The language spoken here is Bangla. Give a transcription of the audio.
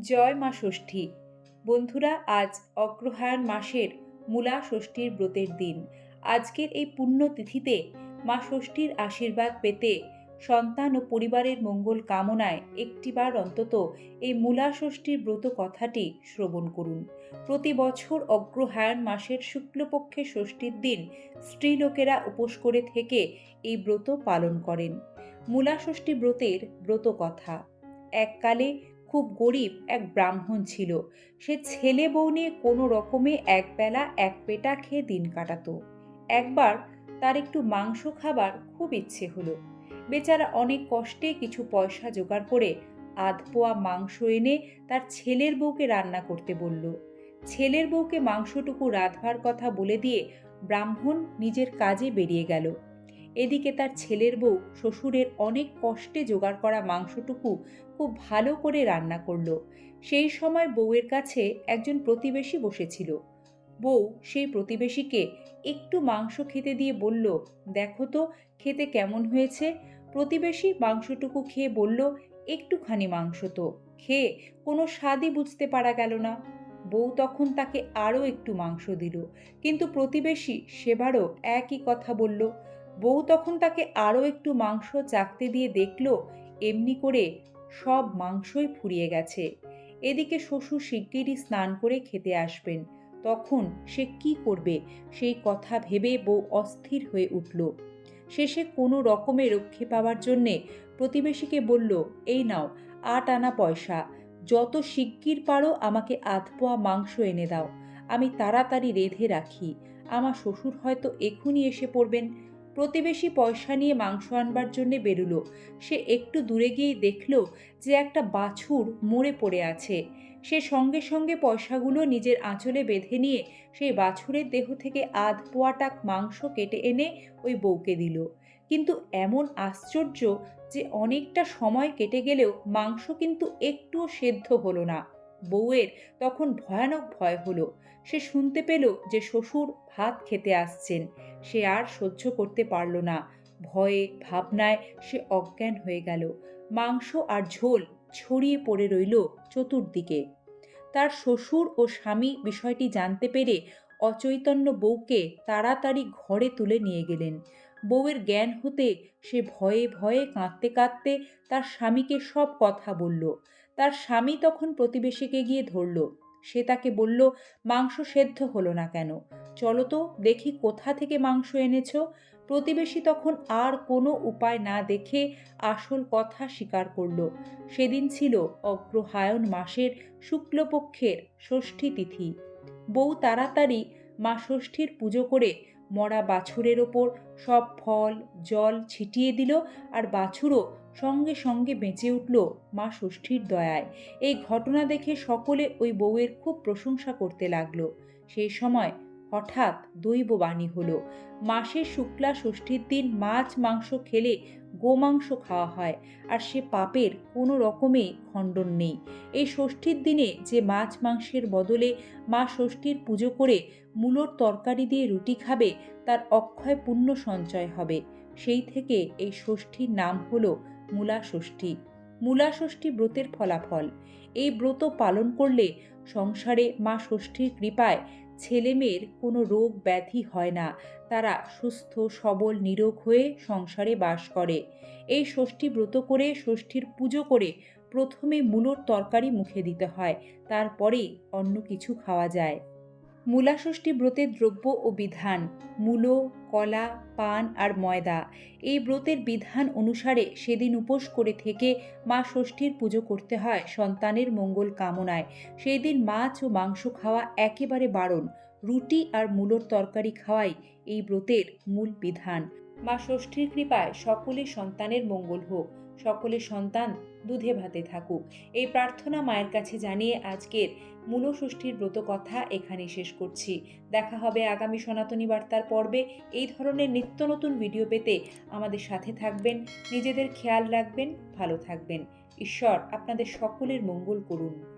জয় মা ষষ্ঠী। বন্ধুরা, আজ অগ্রহায়ণ মাসের মূলা ষষ্ঠীর ব্রতের দিন। আজকের এই পুণ্য তিথিতে মা ষষ্ঠীর আশীর্বাদ পেতে সন্তান ও পরিবারের মঙ্গল কামনায় একটিবার অন্তত এই মূলা ষষ্ঠীর ব্রত কথাটি শ্রবণ করুন। প্রতি বছর অগ্রহায়ণ মাসের শুক্লপক্ষের ষষ্ঠীর দিন স্ত্রীলোকেরা উপোস করে থেকে এই ব্রত পালন করেন। মূলা ষষ্ঠী ব্রতের ব্রত কথা। এককালে খুব গরিব এক ব্রাহ্মণ ছিল। সে ছেলে বউ নিয়ে কোনো রকমে একবেলা এক পেটা খেয়ে দিন কাটাতো। একবার তার একটু মাংস খাবার খুব ইচ্ছে হলো। বেচারা অনেক কষ্টে কিছু পয়সা জোগাড় করে আধ পোয়া মাংস এনে তার ছেলের বউকে রান্না করতে বলল। ছেলের বউকে মাংসটুকু রাঁধবার কথা বলে দিয়ে ব্রাহ্মণ নিজের কাজে বেরিয়ে গেল। এদিকে তার ছেলের বউ শ্বশুরের অনেক কষ্টে জোগাড় করা মাংসটুকু খুব ভালো করে রান্না করল। সেই সময় বউয়ের কাছে একজন প্রতিবেশী বসেছিল। বউ সেই প্রতিবেশীকে একটু মাংস খেতে দিয়ে বলল, দেখো তো, খেতে কেমন হয়েছে? প্রতিবেশী মাংসটুকু খেয়ে বলল, একটুখানি মাংস তো, খেয়ে কোনো স্বাদই বুঝতে পারা গেল না। বউ তখন তাকে আরও একটু মাংস দিল, কিন্তু প্রতিবেশী সেবারও একই কথা বলল বউ তখন তাকে আরও একটু মাংস চাকতে দিয়ে দেখল, এমনি করে সব মাংসই ফুরিয়ে গেছে। এদিকে শ্বশুর শিগগিরই স্নান করে খেতে আসবেন। তখন সে কি করবে সেই কথা ভেবে বউ অস্থির হয়ে উঠল। শেষে কোনো রকমে রক্ষে পাওয়ার জন্যে প্রতিবেশীকে বলল, এই নাও, আট আনা পয়সা। যত শিগগির পারো আমাকে আধ পোয়া মাংস এনে দাও। আমি তাড়াতাড়ি রেঁধে রাখি। আমার শ্বশুর হয়তো এখনই এসে পড়বেন। প্রতিবেশী পয়সা নিয়ে মাংস আনবার জন্যে বেরুলো। সে একটু দূরে গিয়েই দেখল যে একটা বাছুর মরে পড়ে আছে। সে সঙ্গে সঙ্গে পয়সাগুলো নিজের আঁচলে বেঁধে নিয়ে সেই বাছুরের দেহ থেকে আধ পোয়াটাক মাংস কেটে এনে ওই বউকে দিল। কিন্তু এমন আশ্চর্য যে অনেকটা সময় কেটে গেলেও মাংস কিন্তু একটুও সেদ্ধ হলো না। বউয়ের তখন ভয়ানক ভয় হলো। সে শুনতে পেল যে শ্বশুর ভাত খেতে আসছেন। সে আর সহ্য করতে পারল না। ভয়ে, ভাবনায় সে অজ্ঞান হয়ে গেল। মাংস আর ঝোল ছড়িয়ে পড়ে রইল চতুর্দিকে। তার শ্বশুর ও স্বামী বিষয়টি জানতে পেরে অচৈতন্য বউকে তাড়াতাড়ি ঘরে তুলে নিয়ে গেলেন। বউয়ের জ্ঞান হতে সে ভয়ে ভয়ে কাঁদতে কাঁদতে তার স্বামীকে সব কথা বলল। তার স্বামী তখন প্রতিবেশীকে গিয়ে ধরল। সে তাকে বলল, মাংস সেদ্ধ হলো না কেন? চলো তো দেখি কোথা থেকে মাংস এনেছো? প্রতিবেশী তখন আর কোনো উপায় না দেখে আসল কথা স্বীকার করল। সেদিন ছিল অগ্রহায়ণ মাসের শুক্লপক্ষের ষষ্ঠী তিথি। বউ তাড়াতাড়ি মা ষষ্ঠীর পুজো করে মরা বাছুরের ওপর সব ফল, জল ছিটিয়ে দিল আর বাছুরও সঙ্গে সঙ্গে বেঁচে উঠল মা ষষ্ঠীর দয়ায়। এই ঘটনা দেখে সকলে ওই বউয়ের খুব প্রশংসা করতে লাগল। সেই সময় হঠাৎ দৈব বাণী হলো। মাসের শুক্লা ষষ্ঠীর দিন মাছ, মাংস খেলে গোমাংস খাওয়া হয় আর সে পাপের কোনো রকমে খণ্ডন নেই। এই ষষ্ঠীর দিনে যে মাছ, মাংসের বদলে মা ষষ্ঠীর পুজো করে মূলোর তরকারি দিয়ে রুটি খাবে, তার অক্ষয় পুণ্য সঞ্চয় হবে। সেই থেকে এই ষষ্ঠীর নাম হলো মূলা ষষ্ঠী। মূলা ষষ্ঠী ব্রতের ফলাফল। এই ব্রত পালন করলে সংসারে মা ষষ্ঠীর কৃপায় ছেলে মেয়ের কোনো রোগ ব্যাধি হয় না। তারা সুস্থ, সবল, নিরোগ হয়ে সংসারে বাস করে। এই ষষ্ঠী ব্রত করে ষষ্ঠীর পুজো করে প্রথমে মূলোর তরকারি মুখে দিতে হয় তারপরে অন্য কিছু খাওয়া যায়। মূলা ষষ্ঠী ব্রতের দ্রব্য ও বিধান, মূলো, কলা, পান আর ময়দা। এই ব্রতের বিধান অনুসারে সেদিন উপোস করে থেকে মা ষষ্ঠীর পুজো করতে হয় সন্তানের মঙ্গল কামনায়। সেই দিন মাছ ও মাংস খাওয়া একেবারে বারণ। রুটি আর মূলোর তরকারি খাওয়াই এই ব্রতের মূল বিধান। মা ষষ্ঠীর কৃপায় সকলের সন্তানের মঙ্গল হোক সকলের সন্তান দুধে ভাতে থাকুক। এই প্রার্থনা মায়ের কাছে জানিয়ে আজকের মূলষষ্ঠীর ব্রত কথা এখানে শেষ করছি। দেখা হবে আগামী সনাতনী বার্তার পর্বে। এই ধরনের নিত্য নতুন ভিডিও পেতে আমাদের সাথে থাকবেন, নিজেদের খেয়াল রাখবেন, ভালো থাকবেন। ঈশ্বর আপনাদের সকলের মঙ্গল করুন।